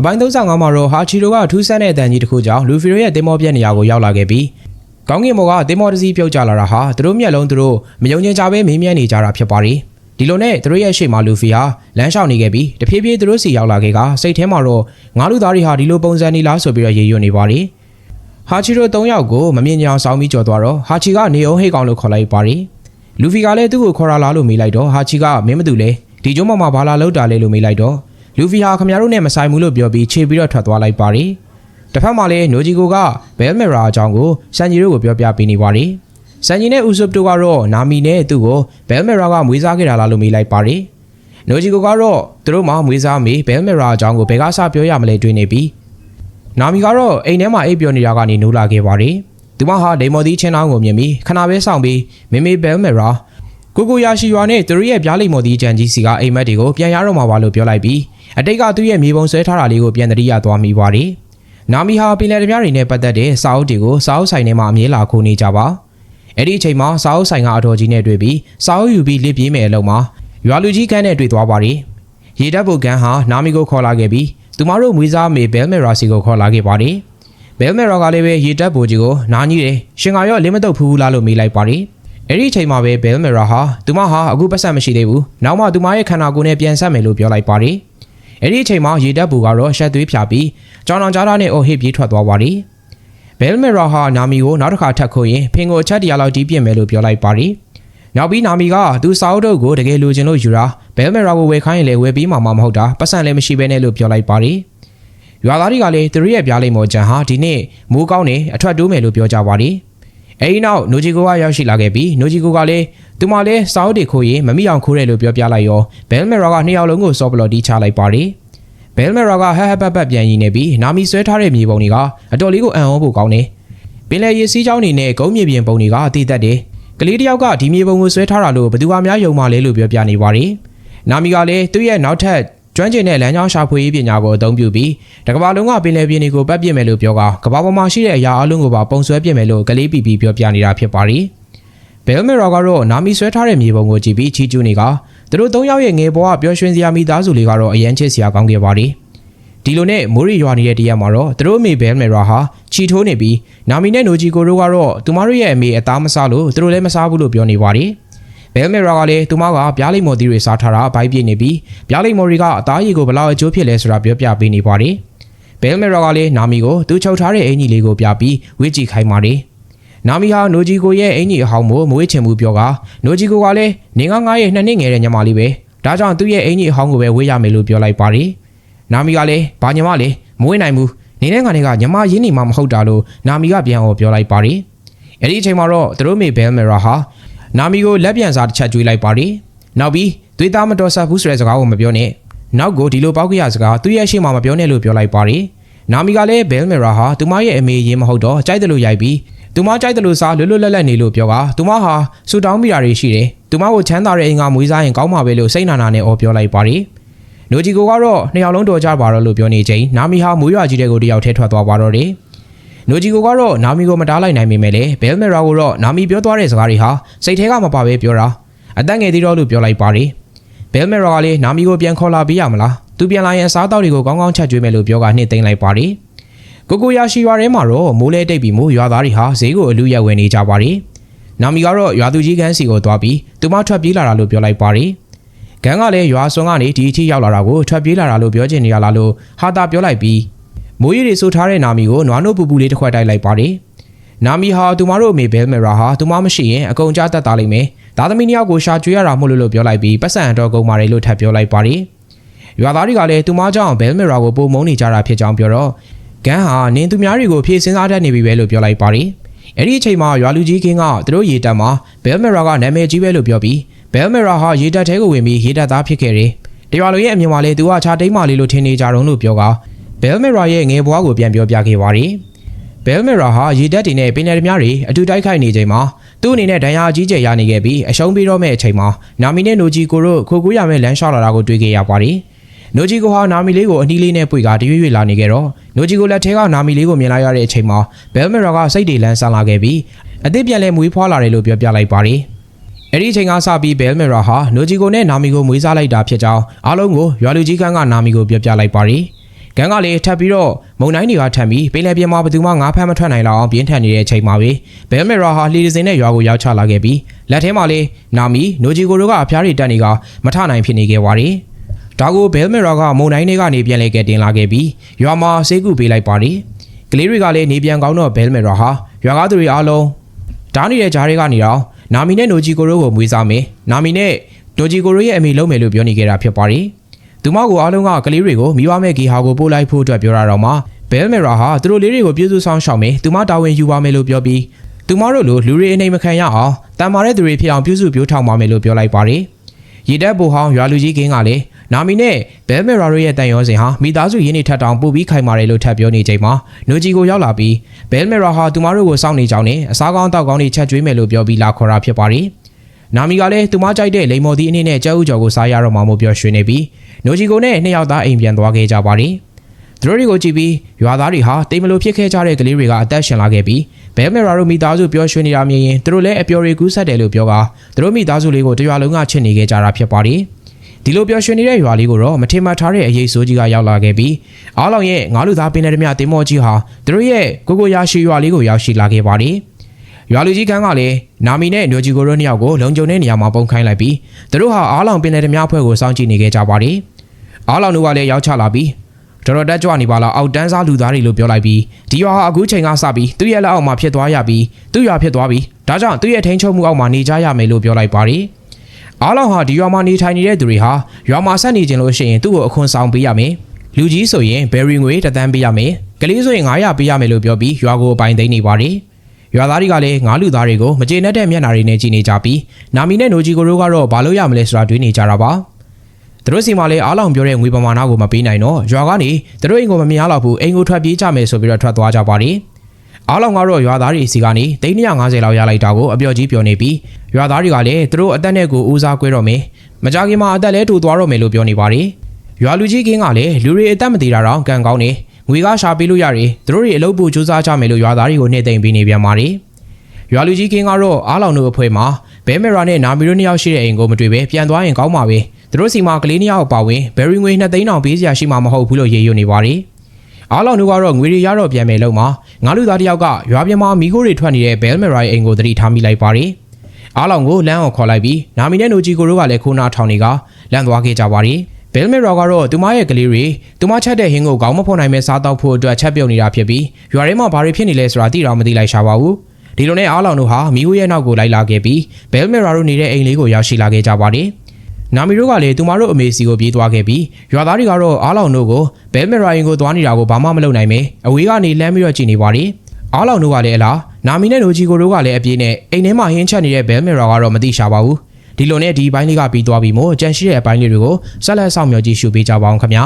အပိုင်း35မှာတော့ဟာချီရိုကထူးဆန်းတဲ့အတန်ကြီးတစ်ခုကြောင့်လူဖီရိုရဲ့တင်မောပြက်နေရာကိုရောက်လာခဲ့ပြီးကောင်းကင်ဘော်ကတင်မောတစ်စီးပြုတ်ကျလာတာဟာသူတို့မျက်လုံးသူတို့မယုံကျင်ကြပဲမေးမြန်းနေကြတာဖြစ်ပါတယ်ဒီလိုနဲ့သူတို့ရဲ့ရှေ့မှာလူဖီဟာလမ်းလျှောက်နေခဲ့ပြီးတဖြည်းဖြည်းသူတို့စီရောက်လာခဲ့ကစိတ်ထဲမှာတော့ငါလူသားတွေဟာဒီလိုပုံစံနေလားဆိုပြီးတော့ရေရွတ်နေပါတယ်ဟာချီရို၃ယောက်ကိုမမြင်ကြအောင်စောင်းပြီးကြော်သွားတော့ဟာချီကနေအောင်ဟိတ်ကောင်လို့ခေါ်လိုက်ပါတယ်လူဖီကလည်းသူ့ကိုခေါ်လာလားလို့မေးလိုက်တော့ဟာချီကမင်းမတူလဲဒီကျုံးမမှာဘာလာလောက်တာလဲလို့မေးလိုက်တော့ လူဖီဟာခင်ဗျားတို့နဲ့မဆိုင်ဘူးလို့ပြောပြီးခြေပြီးတော့ထွက်သွားလိုက်ပါတယ်။တစ်ဖက်မှာလည်းနိုဂျီကိုကဘဲမရာအကြောင်းကိုစန်ဂျီတို့ကိုပြောပြပေးနေပါတယ်။စန်ဂျီနဲ့ဥဆုပ်တို့ကတော့နာမီနဲ့သူ့ကိုဘဲမရာကမွေးစားခဲ့တာလားလို့မေးလိုက်ပါတယ်။နိုဂျီကိုကတော့သူတို့မှမွေးစားမေးဘဲမရာအကြောင်းကိုဘယ်ကစပြောရမလဲတွေးနေပြီးနာမီကတော့အိမ်ထဲမှာအိပ်ပျော်နေတာကနေနိုးလာခဲ့ပါတယ်။သူမဟာဒိမော်ဒီချင်းတောင်းကိုမြင်ပြီးခဏပဲစောင့်ပြီးမေမေဘဲမရာကိုကိုယာရှိရွာနဲ့သူတို့ရဲ့ပြားလိမ္မော်ဒီဂျန်ကြီးစီကအိမ်မက်တွေကိုပြန်ရတော့မှာပါလို့ပြောလိုက်ပြီး အတိတ်ကသူ့ရဲ့မြေပုံဆွဲထားတာလေးကိုပြန်တရိရသွားမိပါတယ်။နာမီဟာပင်လယ်ဓမြတွေနဲ့ပတ်သက်တဲ့စာအုပ်တွေကိုစာအုပ်ဆိုင်ထဲမှာအမြဲလာခိုးနေကြပါ။အဲ့ဒီအချိန်မှာစာအုပ်ဆိုင်ကအတော်ကြီးနဲ့တွေ့ပြီးစာအုပ်ယူပြီးလစ်ပြေးမယ်အလုံးမှာရွာလူကြီးကန်းနဲ့တွေ့သွားပါတယ်။ရေတပ်ဘုတ်ကန်ဟာနာမီကိုခေါ်လာခဲ့ပြီးသူမတို့မွေးစားမေဘဲလ်မရာစီကိုခေါ်လာခဲ့ပါတယ်။ဘဲလ်မရာကလည်းပဲရေတပ်ဘုတ်ကြီးကိုနားကြီးတယ်ရှင်ကရောလင်းမတုတ်ဖူးဘူးလားလို့မေးလိုက်ပါတယ်။အဲ့ဒီအချိန်မှာပဲဘဲလ်မရာဟာသူမဟာအခုပတ်ဆက်မရှိသေးဘူး။နောက်မှသူမရဲ့ခန္ဓာကိုယ်နဲ့ပြန်ဆက်မယ်လို့ပြောလိုက်ပါတယ်။ အဲ့ဒီအချိန်မှာရေတပ်ဘူကတော့ရှက်သွေးဖြာပြီးကြောင်တောင်ကြားသားနဲ့အော်ဟစ်ပြေးထွက်သွားပါတယ်။ဘဲလ်မရာဟာနာမီကိုနောက်တစ်ခါထပ်ခိုးရင်ဖင်ကိုအချက်တရာလောက်တီးပြစ်မယ်လို့ပြောလိုက်ပါတယ်။နောက်ပြီးနာမီကသူစာအုပ်တို့ကိုတကယ်လိုချင်လို့ယူတာဘဲလ်မရာကိုဝယ်ခိုင်းရင်လည်းဝယ်ပြီးမှမမဟုတ်တာပတ်စံလည်းမရှိဘဲနဲ့လို့ပြောလိုက်ပါတယ်။ရွာသားတွေကလည်းသူတို့ရဲ့ပြားလိမ့်မော်ကြံဟာဒီနေ့မိုးကောင်းနေအထွက်တိုးမယ်လို့ပြောကြပါတယ်။ အဲဒီနောက်နိုဂျီကိုကရောက်ရှိလာခဲ့ပြီးနိုဂျီကိုကလည်းသူမလည်းစာအုပ်တွေခိုးရင်မမိအောင်ခိုးတယ်လို့ပြောပြလိုက်ရောဘဲလ်မရာကနှစ်ယောက်လုံးကိုစောပလော်တီးချလိုက်ပါတယ်။ဘဲလ်မရာကဟဟပပပြန်ရင်းနေပြီးနာမီဆွဲထားတဲ့မြေပုံတွေကအတော်လေးကိုအံ့ဩဖို့ကောင်းတယ်။ပင်လယ်ရေစီးကြောင်းတွေနဲ့ကုန်းမြေပြင်ပုံတွေကအသေးသက်တယ်။ကလေးတယောက်ကဒီမြေပုံကိုဆွဲထားတာလို့ဘယ်သူမှများယုံမှလဲလို့ပြောပြနေပါတယ်။နာမီကလည်းသူ့ရဲ့နောက်ထပ် ကျွမ်းကျင်တဲ့လမ်းကြောင်းရှာဖွေရေးပညာကိုအသုံးပြုပြီးတကဘာလုံးကပင်လယ်ပြင်တွေကိုပတ်ပြစ်မယ်လို့ပြောကကဘာပေါ်မှာရှိတဲ့အရာအလုံးကိုပါပုံဆွဲပြစ်မယ်လို့ကလေးပီပီပြောပြနေတာဖြစ်ပါတယ်။ဘဲလ်မရာကတော့နာမီဆွဲထားတဲ့မြေပုံကိုကြည့်ပြီးချီးကျူးနေကသူတို့၃ယောက်ရဲ့ငယ်ဘဝပျော်ရွှင်စရာမိသားစုလေးကတော့အရန်ချစ်စရာကောင်းခဲ့ပါတယ်။ဒီလိုနဲ့မိုးရီရွာနေတဲ့တရက်မှာတော့သူတို့အမေဘဲလ်မရာဟာချီထိုးနေပြီးနာမီနဲ့နိုဂျီကိုတို့ကတော့သူမတို့ရဲ့အမေအသားမစားလို့သူတို့လည်းမစားဘူးလို့ပြောနေပါတယ်။ ဘဲလ်မရာကလည်းသူမကပြားလိမ္မော်သီးတွေစားထားတာအပိုင်းပြည့်နေပြီးပြားလိမ္မော်တွေကအသားရည်ကိုဘယ်လောက်အကျိုးဖြစ်လဲဆိုတာပြောပြပေးနေပါတယ်။ဘဲလ်မရာကလည်းနာမီကိုသူချုပ်ထားတဲ့အင်ကြီးလေးကိုပြပြီးဝေ့ကြည့်ခိုင်းပါတယ်။နာမီဟာနိုဂျီကိုရဲ့အင်ကြီးအဟောင်းကိုမွေးချင်မှုပြောကနိုဂျီကိုကလည်းနေငါငါရဲ့နှစ်နှစ်ငယ်တဲ့ညီမလေးပဲဒါကြောင့်သူ့ရဲ့အင်ကြီးအဟောင်းကိုပဲဝေးရမယ်လို့ပြောလိုက်ပါတယ်။နာမီကလည်းဘာညီမလဲမွေးနိုင်ဘူးနေတဲ့ငါတွေကညီမရင်းနေမှမဟုတ်တာလို့နာမီကပြန်အောင်ပြောလိုက်ပါတယ်။အဲ့ဒီအချိန်မှာတော့သူတို့မေဘဲလ်မရာဟာ နာမီကိုလက်ပြန်စာတစ်ချက်ကျွေးလိုက်ပါတယ်။နောက်ပြီးသွေးသားမတော်ဆဘူးဆိုတဲ့စကားကိုမပြောနဲ့။နောက်ကိုဒီလိုပောက်ကရစကားသူ့ရဲ့ရှေ့မှာမပြောနဲ့လို့ပြောလိုက်ပါတယ်။နာမီကလည်းဘဲလ်မရာဟာသူမရဲ့အမေရင်မဟုတ်တော့ကြိုက်တယ်လို့ရိုက်ပြီးသူမကြိုက်တယ်လို့စားလွတ်လွတ်လပ်လပ်နေလို့ပြောကသူမဟာဆူတောင်းမိတာတွေရှိတယ်။သူမကိုချမ်းသာတဲ့အင်္ဂါမွေးစားရင်ကောင်းမှာပဲလို့စိတ်နာနာနဲ့အော်ပြောလိုက်ပါတယ်။နိုဂျီကိုကတော့နှစ်ယောက်လုံးတော်ကြပါတော့လို့ပြောနေချိန်နာမီဟာမွေးရွာကြီးတဲ့ကိုတယောက်ထဲထွက်သွားပါတော့တယ်။ နိုဂျီကိုကတော့နာမီကိုမတားလိုက်နိုင်ပေမဲ့လည်းဘဲလ်မရာကိုတော့နာမီပြောသွားတဲ့စကားတွေဟာစိတ်ထဲကမပါဘဲပြောတာအသက်ငယ်သေးတော့လို့ပြောလိုက်ပါတယ်။ဘဲလ်မရာကလည်းနာမီကိုပြန်ခေါ်လာပေးရမလား။သူပြန်လာရင်အစားအသောက်တွေကိုကောင်းကောင်းချက်ကျွေးမယ်လို့ပြောကနှိမ့်သိမ့်လိုက်ပါတယ်။ကိုကိုယာရှိရွာထဲမှာတော့မိုးလဲတိတ်ပြီးမို့ရွာသားတွေဟာဈေးကိုအလူရက်ဝယ်နေကြပါတယ်။နာမီကတော့ရွာသူကြီးကန်းစီကိုသွားပြီးသူမထွက်ပြေးလာတာလို့ပြောလိုက်ပါတယ်။ဂန်းကလည်းရွာစွန်ကနေဒီအထိရောက်လာတာကိုထွက်ပြေးလာတာလို့ပြောချင်နေရလားလို့ဟာတာပြောလိုက်ပြီး မိုးရီတွေဆိုထားတဲ့နာမီကိုနွားနို့ပူပူလေးတစ်ခွက်တိုက်လိုက်ပါတယ်။နာမီဟာသူမတို့အမေဘဲလ်မရာဟာသူမမရှိရင်အကုန်ကြားတတ်တာလိမ့်မယ်။သားသမီးနှစ်ယောက်ကိုရှာကျွေးရတာမို့လို့လို့ပြောလိုက်ပြီးပတ်စံတော်ကုန်ပါတယ်လို့ထပ်ပြောလိုက်ပါတယ်။ရွာသားတွေကလည်းသူမကြောင့်ဘဲလ်မရာကိုပုံမုံနေကြတာဖြစ်ကြောင်းပြောတော့ဂန်းဟာနင်းသူများတွေကိုဖြည့်စင်းစားတတ်နေပြီပဲလို့ပြောလိုက်ပါတယ်။အဲ့ဒီအချိန်မှာရွာလူကြီးကင်းကသူတို့ရေတပ်မှာဘဲလ်မရာကနာမည်ကြီးပဲလို့ပြောပြီးဘဲလ်မရာဟာရေတပ်ထဲကိုဝင်ပြီးရေတပ်သားဖြစ်ခဲ့တယ်။တရွာလူရဲ့အမြင်မှာလည်းသူကခြားတိတ်မလေးလို့ထင်နေကြတော့လို့ပြောက ဘဲလ်မရာရဲ့ငယ်ဘွားကိုပြန်ပြောပြခဲ့ပါတယ်။ဘဲလ်မရာဟာရေတပ်တွေနဲ့ပင်လယ်ဓမြတွေအတူတိုက်ခိုက်နေချိန်မှာသူ့အနေနဲ့ဒဏ်ရာအကြီးကျယ်ရနေခဲ့ပြီးအရှုံးပေးတော့မဲ့အချိန်မှာနာမီနဲ့နိုဂျီကိုတို့ခိုကူးရမဲ့လမ်းလျှောက်လာတာကိုတွေ့ခဲ့ရပါတယ်။နိုဂျီကိုဟာနာမီလေးကိုအနီးလေးနဲ့ပွေကတရွေ့ရွေ့လာနေခဲ့တော့နိုဂျီကိုလက်ထဲကနာမီလေးကိုမြင်လိုက်ရတဲ့အချိန်မှာဘဲလ်မရာကစိတ်တွေလန်းဆန်းလာခဲ့ပြီးအသစ်ပြန်လဲမွေးဖွားလာတယ်လို့ပြောပြလိုက်ပါတယ်။အဲ့ဒီအချိန်ကစပြီးဘဲလ်မရာဟာနိုဂျီကိုနဲ့နာမီကိုမွေးစားလိုက်တာဖြစ်ကြောင်းအားလုံးကိုရွာလူကြီးကန်းကနာမီကိုပြောပြလိုက်ပါတယ်။ ဂန်းကလည်းထပ်ပြီးတော့မုံတိုင်းတွေကထပ်ပြီးပင်လယ်ပြင်မှာဘယ်သူမှငါးဖမ်းမထွက်နိုင်လောက်အောင်ပြင်းထန်နေတဲ့အချိန်မှာပဲဘဲမီရာဟာလှီဒစင်နဲ့ရွာကိုရောက်ချလာခဲ့ပြီးလက်ထဲမှာလည်းနာမီနိုဂျီကိုတို့ကအဖျားတွေတက်နေကမထနိုင်ဖြစ်နေခဲ့ပါတယ်။ဒါကိုဘဲမီရာကမုံတိုင်းတွေကနေပြန်လဲကတင်လာခဲ့ပြီးရွာမှာဆေးကုပေးလိုက်ပါတယ်။ကလေးတွေကလည်းနေပြန်ကောင်းတော့ဘဲမီရာဟာရွာကားသူတွေအားလုံးဓာတ်နေတဲ့ဂျားတွေကနေတော့နာမီနဲ့နိုဂျီကိုတို့ကိုမွေးစားမယ်။နာမီနဲ့နိုဂျီကိုတို့ရဲ့အမိလုံးမယ်လို့ပြောနေကြတာဖြစ်ပါတယ်။ သူမကိုအားလုံးကကလေးတွေကိုမိဘမဲ့ဂီဟာကိုပို့လိုက်ဖို့အတွက်ပြောရတော့မှဘဲလ်မေရာဟာသူတို့လေးတွေကိုပြည့်စုံဆောင်ရှောက်မယ်သူမတာဝန်ယူပါမယ်လို့ပြောပြီးသူမတို့လိုလူတွေအနေမခံရအောင်တန်မာတဲ့သူတွေဖြစ်အောင်ပြုစုပြောထောင်ပါမယ်လို့ပြောလိုက်ပါတယ်ရေတပ်ဘူဟောင်းရွာလူကြီးကင်းကလည်းနာမီနဲ့ဘဲလ်မေရာတို့ရဲ့တန်ရောစင်ဟာမိသားစုရင်းနေထက်တောင်ပို့ပြီးခိုင်မာတယ်လို့ထပ်ပြောနေချိန်မှာနိုဂျီကိုရောက်လာပြီးဘဲလ်မေရာဟာသူမတို့ကိုစောင့်နေကြောင်းနဲ့အစားကောင်းတောက်ကောင်းတွေချက်ကျွေးမယ်လို့ပြောပြီးလာခေါ်တာဖြစ်ပါတယ် နာမီကလည်းသူမကြိုက်တဲ့လိမ္မော်သီးအနေနဲ့ကြောက်ဥကြော်ကိုစားရတော့မှမို့ပြောရွှင်နေပြီးနိုဂျီကိုနဲ့နှစ်ယောက်သားအိမ်ပြန်သွားခဲ့ကြပါတယ်။သူတို့တွေကိုကြည့်ပြီးရွာသားတွေဟာတိမ်မလို့ဖြစ်ခဲ့ကြတဲ့ကလေးတွေကအသက်ရှင်လာခဲ့ပြီးဘဲမီရာတို့မိသားစုပျော်ရွှင်နေတာမြင်ရင်သူတို့လည်းအပျော်တွေကူးဆက်တယ်လို့ပြောကသူတို့မိသားစုလေးကိုတရွာလုံးကချစ်နေခဲ့ကြတာဖြစ်ပါတယ်။ဒီလိုပျော်ရွှင်နေတဲ့ရွာလေးကိုတော့မထင်မှတ်ထားတဲ့အရေးဆိုးကြီးကရောက်လာခဲ့ပြီးအားလုံးရဲ့ငါးလူသားပင်တဲ့မြတင်မောကြီးဟာသူတို့ရဲ့ကိုကိုရရှိရွာလေးကိုရောက်ရှိလာခဲ့ပါတယ်။ ရွာလူကြီးခန်းကလည်းနာမီနဲ့ညိုဂျီကိုတို့နှစ်ယောက်ကိုလုံခြုံတဲ့နေရာမှာပုံခိုင်းလိုက်ပြီးသူတို့ဟာအားလောင်ပင်တဲ့ဓမြအဖွဲ့ကိုစောင့်ကြည့်နေခဲ့ကြပါတယ်။အားလောင်တို့ကလည်းရောက်ချလာပြီးတော်တော်တက်ကြွနေပါလားအောက်တန်းစားလူသားတွေလို့ပြောလိုက်ပြီးဒီရွာဟာအခုချိန်ကစပြီးသူ့ရဲ့လက်အောက်မှာဖြစ်သွားရပြီးသူ့ရွာဖြစ်သွားပြီးဒါကြောင့်သူ့ရဲ့ထိန်းချုပ်မှုအောက်မှာနေကြရမယ်လို့ပြောလိုက်ပါတယ်။အားလောင်ဟာဒီရွာမှာနေထိုင်နေတဲ့သူတွေဟာရွာမှာဆက်နေခြင်းလို့ရှိရင်သူ့ကိုအခွန်ဆောင်ပေးရမယ်။လူကြီးဆိုရင်ဘယ်ရီငွေတစ်သန်းပေးရမယ်။ကလေးဆိုရင်900ပေးရမယ်လို့ပြောပြီးရွာကိုအပိုင်သိမ်းနေပါတယ်။ ရွာသားတွေကလည်းငါးလူသားတွေကိုမကျေနပ်တဲ့မျက်နှာတွေနဲ့ကြည့်နေကြပြီးနာမီနဲ့နိုဂျီကိုတို့ကတော့ဘာလို့ရမလဲဆိုတာတွေးနေကြတာပါသူတို့စီမှာလည်းအားလောင်ပြောတဲ့ငွေပမာဏကိုမပေးနိုင်တော့ရွာကနေသူတို့အိမ်ကိုမမြင်ရတော့ဘူးအိမ်ကိုထွက်ပြေးကြမယ်ဆိုပြီးတော့ထွက်သွားကြပါတယ်အားလောင်ကတော့ရွာသားတွေစီကနေ350လောက်ရလိုက်တာကိုအပြော်ကြီးပြောနေပြီးရွာသားတွေကလည်းသူတို့အသက်နဲ့ကိုဦးစားကွဲတော့မယ်မကြခင်မှာအသက်လဲတူသွားတော့မယ်လို့ပြောနေပါတယ်ရွာလူကြီးကင်းကလည်းလူတွေအသက်မသေးတာတော့ကံကောင်းနေ ငွေကားရှာပေးလို့ရတယ်သူတို့တွေအလုပ်ပို့စူးစမ်းကြမယ်လို့ရွာသားတွေကိုနှိမ့်သိမ့်ပေးနေပြန်ပါတယ်ရွာလူကြီးကင်းကတော့အားလောင်တို့အဖွဲ့မှာဘဲမီရာနဲ့နာမီတို့နှစ်ယောက်ရှိတဲ့အိမ်ကိုမတွေ့ပဲပြန်သွားရင်ကောင်းပါပဲသူတို့စီမှာကလေးနှစ်ယောက်ပါဝင်ဘယ်ရီငွေ2သိန်းတောင်ပေးစရာရှိမှာမဟုတ်ဘူးလို့ရေရွနေပါတယ်အားလောင်တို့ကတော့ငွေတွေရတော့ပြန်မယ်လို့မှာငါလူသားတစ်ယောက်ကရွာပြင်မှာမီးခိုးတွေထွက်နေတဲ့ဘဲမီရာရဲ့အိမ်ကိုသတိထားမိလိုက်ပါတယ်အားလောင်ကိုလမ်းအောင်ခေါ်လိုက်ပြီးနာမီနဲ့နိုဂျီကိုတို့ကလည်းခိုးနာထောင်နေကလမ်းသွားခဲ့ကြပါတယ် ဘဲလ်မီရာကတော့သူမရဲ့ကလေးတွေသူမချက်တဲ့ဟင်းကိုကောင်းမဖော်နိုင်မဲ့စားတော့ဖို့အတွက်ချက်ပြုတ်နေတာဖြစ်ပြီးရွာထဲမှာဘာတွေဖြစ်နေလဲဆိုတာသိတော့မသိလိုက်ရှာပါဘူးဒီလိုနဲ့အားလောင်တို့ဟာမီဟိုရဲ့နောက်ကိုလိုက်လာခဲ့ပြီးဘဲလ်မီရာတို့နေတဲ့အိမ်လေးကိုရောက်ရှိလာခဲ့ကြပါတယ်နာမီတို့ကလည်းသူမတို့အမေစီကိုပြေးသွားခဲ့ပြီးရွာသားတွေကတော့အားလောင်တို့ကိုဘဲလ်မီရာရင်ကိုသွားနေတာကိုဘာမှမလုပ်နိုင်ပဲအဝေးကနေလမ်းပြီးတော့ကြည့်နေပါတယ်အားလောင်တို့ကလည်းအလားနာမီနဲ့နိုဂျီကိုတို့ကလည်းအပြေးနဲ့အိမ်ထဲမှာဟင်းချက်နေတဲ့ဘဲလ်မီရာကတော့မသိရှာပါဘူး ဒီလိုနဲ့ဒီဘိုင်းလေးကပြီးသွားပြီမို့ကြန့်ရှိတဲ့အပိုင်းလေးတွေကိုဆက်လက်ဆောင်မျှော်ကြည့်ရှုပေးကြပါအောင်ခင်ဗျာ